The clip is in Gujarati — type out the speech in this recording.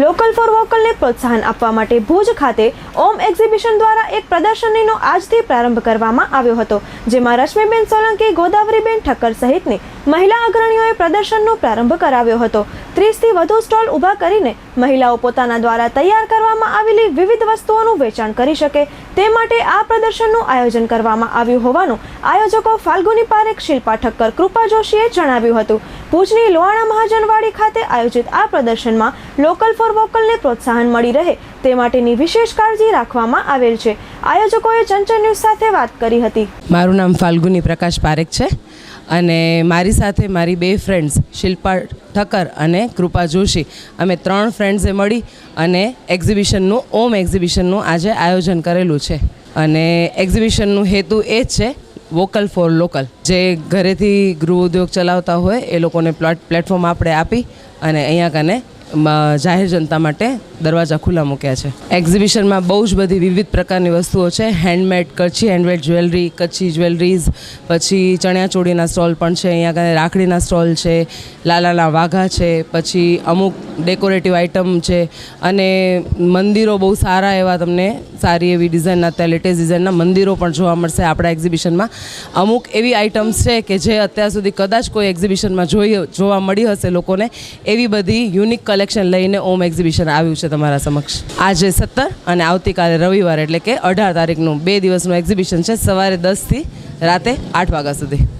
લોકલ ફોર વોકલને પ્રોત્સાહન આપવા માટે ભુજ ખાતે ઓમ એક્ઝિબિશન દ્વારા એક પ્રદર્શનીનો આજથી પ્રારંભ કરવામાં આવ્યો હતો, જેમાં રશ્મિબેન સોલંકી, ગોદાવરીબેન ઠક્કર સહિતની મહિલા અગ્રણીઓએ પ્રદર્શનનો પ્રારંભ કરાવ્યો હતો. ત્રીસથી વધુ સ્ટોલ ઊભા કરીને મહિલાઓ પોતાના દ્વારા તૈયાર કરવામાં આવેલી વિવિધ વસ્તુઓનું વેચાણ કરી શકે તે માટે આ પ્રદર્શનનું આયોજન કરવામાં આવ્યું હોવાનું આયોજકો ફાલ્ગુની પારેખ, શિલ્પા ઠક્કર, કૃપા જોશીએ જણાવ્યું હતું. ભુજની લોહાણા મહાજનવાડી ખાતે આયોજિત આ પ્રદર્શનમાં લોકલ ફોર વોકલને પ્રોત્સાહન મળી રહે તે માટેની વિશેષ કાળજી રાખવામાં આવેલ છે. આયોજકોએ ચંચળ ન્યૂઝ સાથે વાત કરી હતી. મારું નામ ફાલ્ગુની પ્રકાશ પારેખ છે અને મારી સાથે મારી બે ફ્રેન્ડ્સ શિલ્પા ઠક્કર અને કૃપા જોશી, અમે ત્રણ ફ્રેન્ડ્સે મળી અને એક્ઝિબિશનનું ઓમ એક્ઝિબિશનનું આજે આયોજન કરેલું છે. અને એક્ઝિબિશનનું હેતુ એ જ છે વોકલ ફોર લોકલ. જે ઘરેથી ગૃહ ઉદ્યોગ ચલાવતા હોય એ લોકોને પ્લેટ પ્લેટફોર્મ આપણે આપી અને અહીંયા કને જાહેર જનતા માટે દરવાજા ખુલ્લા મૂક્યા છે. એક્ઝિબિશનમાં બહુ જ બધી વિવિધ પ્રકારની વસ્તુઓ છે. Handmade Kutchi handmade jewellery Kutchi jewelleries પછી ચણિયાચોળીના સ્ટોલ પણ છે. અહીંયા આગળ રાખડીના સ્ટોલ છે, લાલાના વાઘા છે, પછી અમુક ડેકોરેટિવ આઇટમ છે. અને મંદિરો બહુ સારા એવા તમને સારી એવી ડિઝાઇનના અત્યારે લેટેસ્ટ ડિઝાઇનના મંદિરો પણ જોવા મળશે આપણા એક્ઝિબિશનમાં અમુક એવી આઇટમ્સ છે કે જે અત્યાર સુધી કદાચ કોઈ એક્ઝિબિશનમાં જોઈ, જોવા મળી હશે લોકોને, એવી બધી યુનિક કલેક્શન લઈને ઓમ એક્ઝિબિશન આવ્યું છે તમારા સમક્ષ. આજે સત્તર અને આવતીકાલે રવિવાર એટલે કે અઢાર તારીખનું બે દિવસનું એક્ઝિબિશન છે સવારે દસથી રાતે આઠ વાગ્યા સુધી.